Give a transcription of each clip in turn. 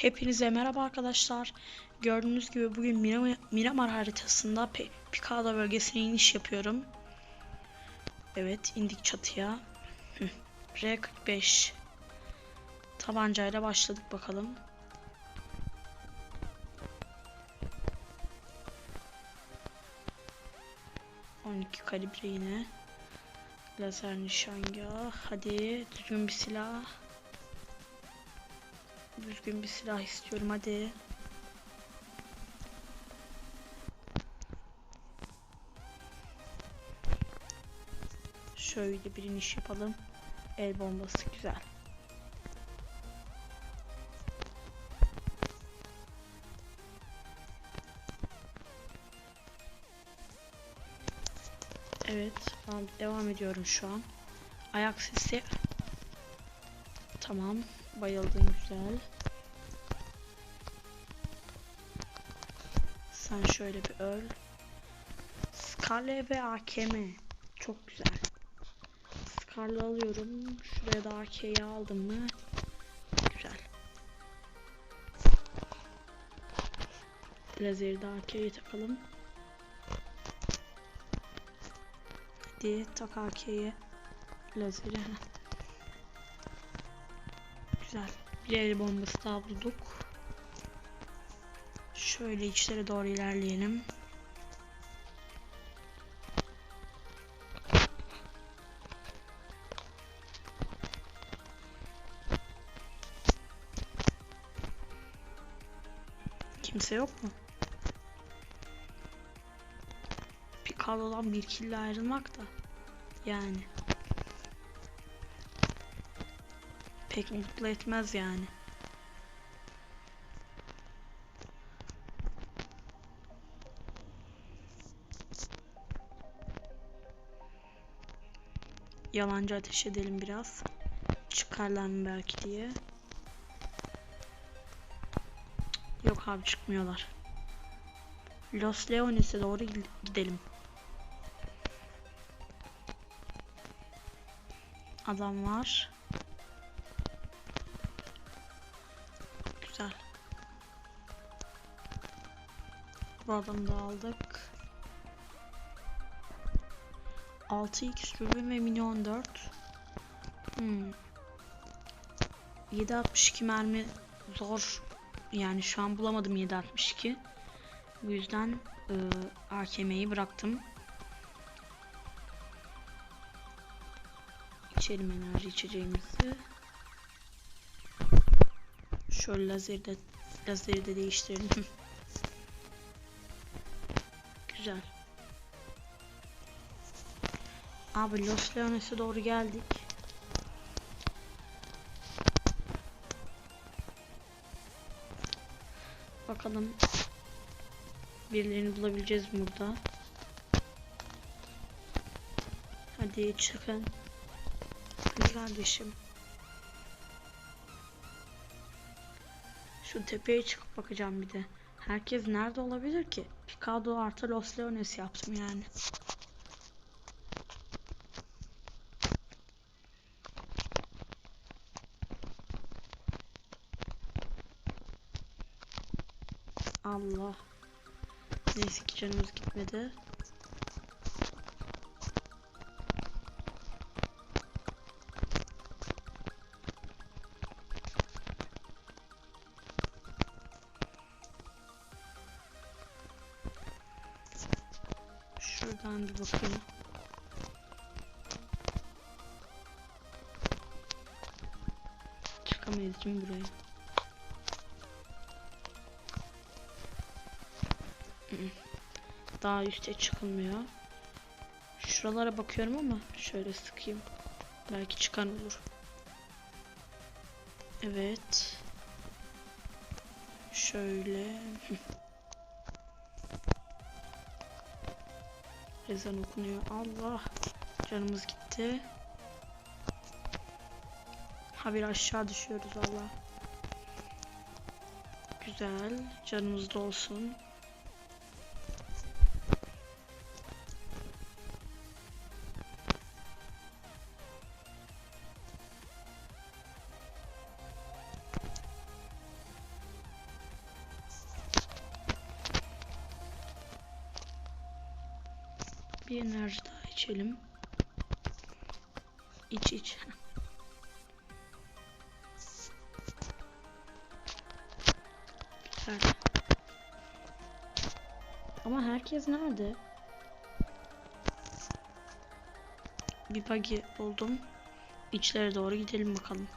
Hepinize merhaba arkadaşlar. Gördüğünüz gibi bugün Miramar, Miramar haritasında Pe Picado bölgesine iniş yapıyorum. Evet indik çatıya. Hı, R45 Tabancayla başladık bakalım. On iki kalibre yine. Lazer nişangah. Hadi düzgün bir silah. Düzgün bir silah istiyorum hadi. Şöyle bir iniş yapalım. El bombası güzel. Evet, tamam, devam ediyorum şu an. Ayak sesi. Tamam, bayıldım güzel. Sen şöyle bir öl. Skale ve AKM. Çok güzel. Skarlı alıyorum. Şuraya da AK'yi aldım mı? Güzel. Lazeri de AK'yi takalım. Hadi tak AK'yi. Lazeri. Güzel. Bir el bombası daha bulduk. Şöyle içlere doğru ilerleyelim. Kimse yok mu? Piccolo'dan bir kille ayrılmak da yani pek mutlu etmez yani. Yalancı ateş edelim biraz. Çıkarlar mı belki diye. Yok abi çıkmıyorlar. Los Leones'e doğru gid- gidelim. Adam var. Bu da aldık. 6x dürbün ve mini 14. Hmm. 7.62 mermi zor. Yani şu an bulamadım 7.62. Bu yüzden e, AKM'yi bıraktım. İçelim enerji içeceğimizi. Şöyle lazeri de, lazeri de değiştirelim. Güzel. Abi Los Leones'e doğru geldik. Bakalım birilerini bulabileceğiz burada? Hadi çıkın. Hadi kardeşim. Şu tepeye çıkıp bakacağım bir de. Herkes nerede olabilir ki? Picado artı Los Leones yaptım yani. Allah. Neyse ki canımız gitmedi. Şuradan bir bakayım. Çıkamayız mi buraya? Daha üste çıkılmıyor. Şuralara bakıyorum ama şöyle sıkayım. Belki çıkan olur. Evet. Şöyle. Ezan okunuyor. Allah. Canımız gitti. Ha bir aşağı düşüyoruz Allah. Güzel. Canımız da olsun. Bir enerji daha içelim. İç iç. Güzel. Ama herkes nerede? Bir buggy buldum. İçlere doğru gidelim bakalım.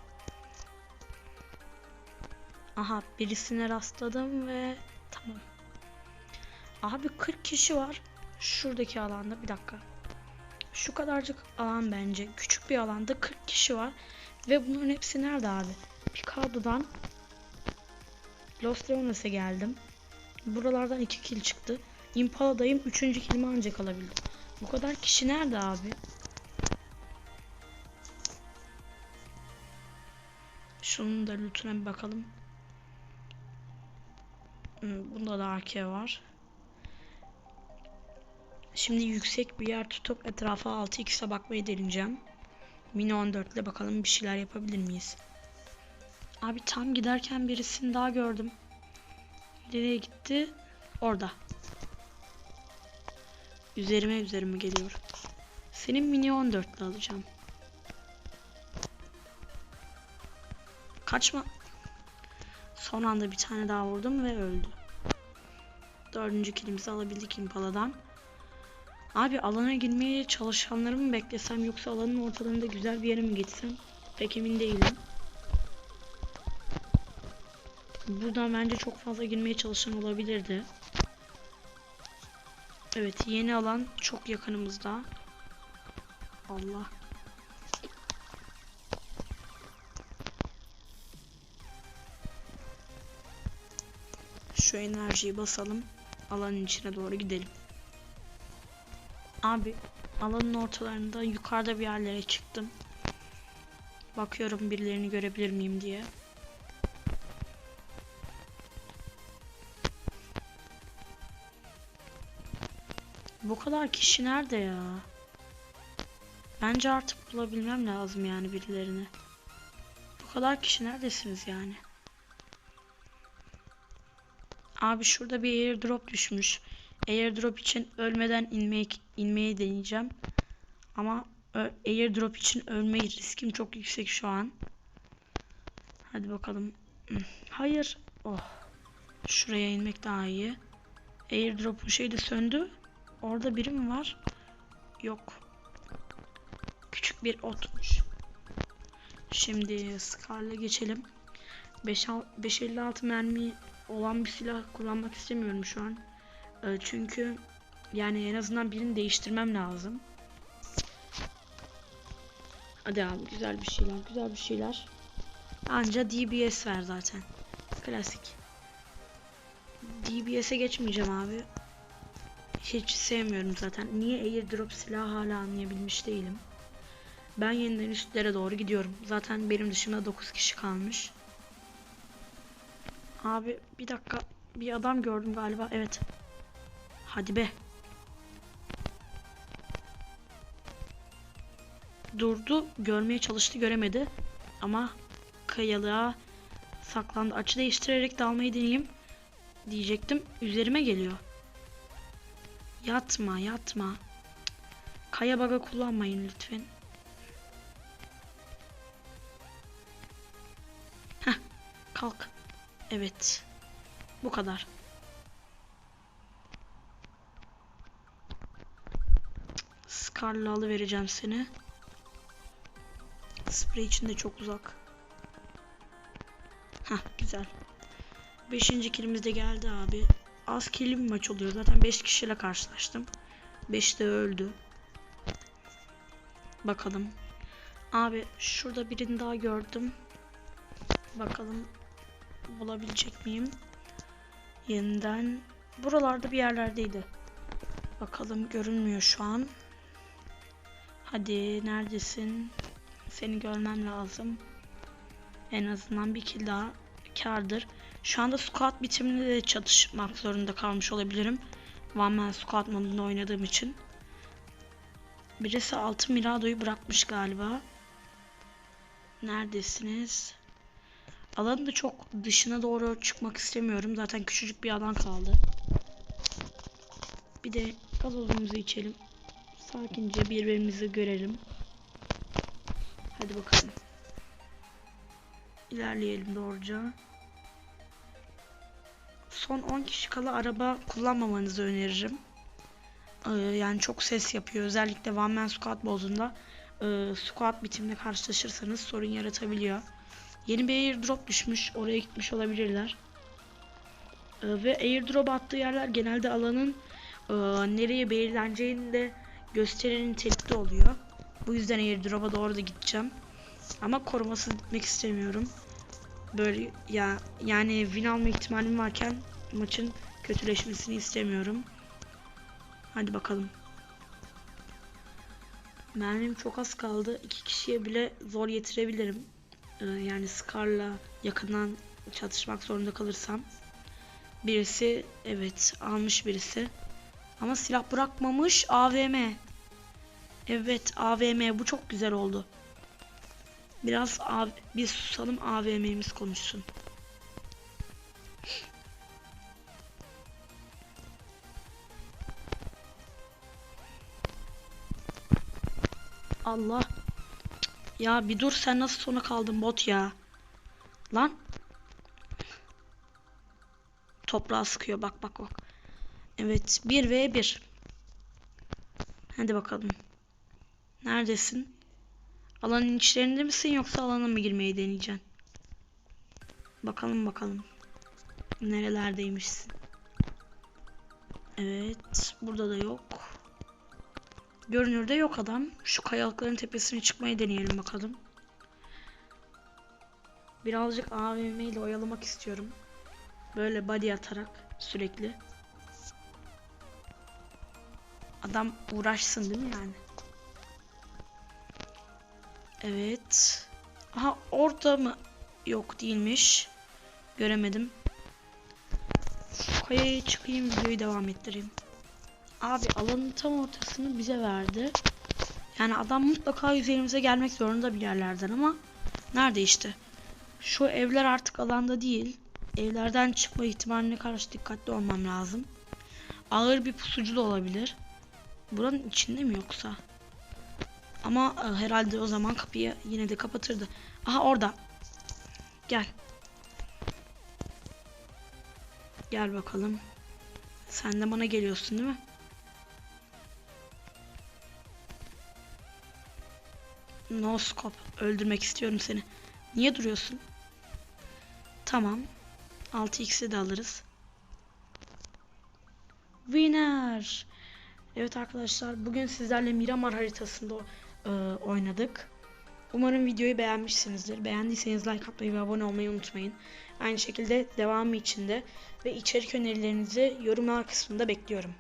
Aha birisine rastladım ve tamam. Abi 40 kişi var. Şuradaki alanda bir dakika. Şu kadarcık alan bence. Küçük bir alanda 40 kişi var. Ve bunların hepsi nerede abi? Picado'dan Los Leones'e geldim. Buralardan 2 kill çıktı. Impala'dayım 3. killimi ancak alabildim. Bu kadar kişi nerede abi? Şunun da lootuna bir bakalım. Hmm, Bunda da AK var. Şimdi yüksek bir yer tutup etrafa 6x'e bakmayı deneyeceğim. Mini 14 ile bakalım bir şeyler yapabilir miyiz? Abi tam giderken birisini daha gördüm. Nereye gitti? Orada. Üzerime üzerime geliyor. Senin mini 14 ile alacağım. Kaçma. Son anda bir tane daha vurdum ve öldü. Dördüncü kilimizi alabildik Impala'dan. Abi alana girmeye çalışanları mı beklesem yoksa alanın ortalarında güzel bir yere mi gitsem pek emin değilim. Buradan bence çok fazla girmeye çalışan olabilirdi. Evet yeni alan çok yakınımızda. Allah. Şu enerjiyi basalım. Alanın içine doğru gidelim. Abi alanın ortalarında yukarıda bir yerlere çıktım. Bakıyorum birilerini görebilir miyim diye. Bu kadar kişi nerede ya? Bence artık bulabilmem lazım yani birilerini. Bu kadar kişi neredesiniz yani? Abi şurada bir airdrop düşmüş. Airdrop için ölmeden inmek inmeyi deneyeceğim. Ama airdrop için ölme riskim çok yüksek şu an. Hadi bakalım. Hayır. Oh. Şuraya inmek daha iyi. Airdrop'un şeyi de söndü. Orada biri mi var? Yok. Küçük bir otmuş. Şimdi Scar'la geçelim. 556 mermi olan bir silah kullanmak istemiyorum şu an. Ee, çünkü yani en azından birini değiştirmem lazım. Hadi abi güzel bir şeyler, güzel bir şeyler. Anca DBS ver zaten. Klasik. DBS'e geçmeyeceğim abi. Hiç sevmiyorum zaten. Niye airdrop silahı hala anlayabilmiş değilim. Ben yeniden üstlere doğru gidiyorum. Zaten benim dışımda 9 kişi kalmış. Abi bir dakika. Bir adam gördüm galiba. Evet. Hadi be. Durdu. Görmeye çalıştı. Göremedi. Ama kayalığa saklandı. Açı değiştirerek dalmayı deneyeyim. Diyecektim. Üzerime geliyor. Yatma yatma. Kaya baga kullanmayın lütfen. Heh. Kalk. Evet. Bu kadar. Scar'la alıvereceğim seni. Sprey için de çok uzak. Hah güzel. Beşinci kilimiz de geldi abi. Az killi bir maç oluyor. Zaten 5 kişiyle karşılaştım. 5 de öldü. Bakalım. Abi şurada birini daha gördüm. Bakalım bulabilecek miyim? Yeniden buralarda bir yerlerdeydi. Bakalım görünmüyor şu an. Hadi neredesin? Seni görmem lazım. En azından bir kill daha kardır. Şu anda squad bitiminde de çatışmak zorunda kalmış olabilirim. One Man squad modunda oynadığım için. Birisi altı Mirado'yu bırakmış galiba. Neredesiniz? Alanın da çok dışına doğru çıkmak istemiyorum. Zaten küçücük bir alan kaldı. Bir de gazozumuzu içelim. Sakince birbirimizi görelim. Hadi bakalım. İlerleyelim doğruca. Son 10 kişi kala araba kullanmamanızı öneririm. Ee, yani çok ses yapıyor. Özellikle One Man Squad bozunda e, squad bitiminde karşılaşırsanız sorun yaratabiliyor. Yeni bir airdrop düşmüş. Oraya gitmiş olabilirler. Ee, ve airdrop attığı yerler genelde alanın e, nereye belirleneceğini de gösteren nitelikte oluyor. Bu yüzden airdrop'a doğru da gideceğim. Ama korumasız gitmek istemiyorum. Böyle ya yani win alma ihtimalim varken maçın kötüleşmesini istemiyorum. Hadi bakalım. Mermim çok az kaldı. İki kişiye bile zor yetirebilirim. Ee, yani Scar'la yakından çatışmak zorunda kalırsam. Birisi evet almış birisi. Ama silah bırakmamış AVM. Evet AVM bu çok güzel oldu. Biraz bir susalım AVM'miz konuşsun. Allah. Ya bir dur sen nasıl sona kaldın bot ya. Lan. Toprağa sıkıyor bak bak bak. Evet 1 ve 1. Hadi bakalım. Neredesin? Alanın içlerinde misin yoksa alana mı girmeyi deneyeceksin? Bakalım bakalım. Nerelerdeymişsin? Evet. Burada da yok. Görünürde yok adam. Şu kayalıkların tepesine çıkmayı deneyelim bakalım. Birazcık AVM ile oyalamak istiyorum. Böyle body atarak sürekli. Adam uğraşsın değil mi yani? Evet. Aha orada mı? Yok değilmiş. Göremedim. Kayaya çıkayım videoyu devam ettireyim. Abi alanın tam ortasını bize verdi. Yani adam mutlaka üzerimize gelmek zorunda bir yerlerden ama nerede işte? Şu evler artık alanda değil. Evlerden çıkma ihtimaline karşı dikkatli olmam lazım. Ağır bir pusucu da olabilir. Buranın içinde mi yoksa? Ama e, herhalde o zaman kapıyı yine de kapatırdı. Aha orada. Gel. Gel bakalım. Sen de bana geliyorsun değil mi? No. Öldürmek istiyorum seni. Niye duruyorsun? Tamam. 6x'i de alırız. Winner. Evet arkadaşlar bugün sizlerle Miramar haritasında e, oynadık. Umarım videoyu beğenmişsinizdir. Beğendiyseniz like atmayı ve abone olmayı unutmayın. Aynı şekilde devamı için de ve içerik önerilerinizi yorumlar kısmında bekliyorum.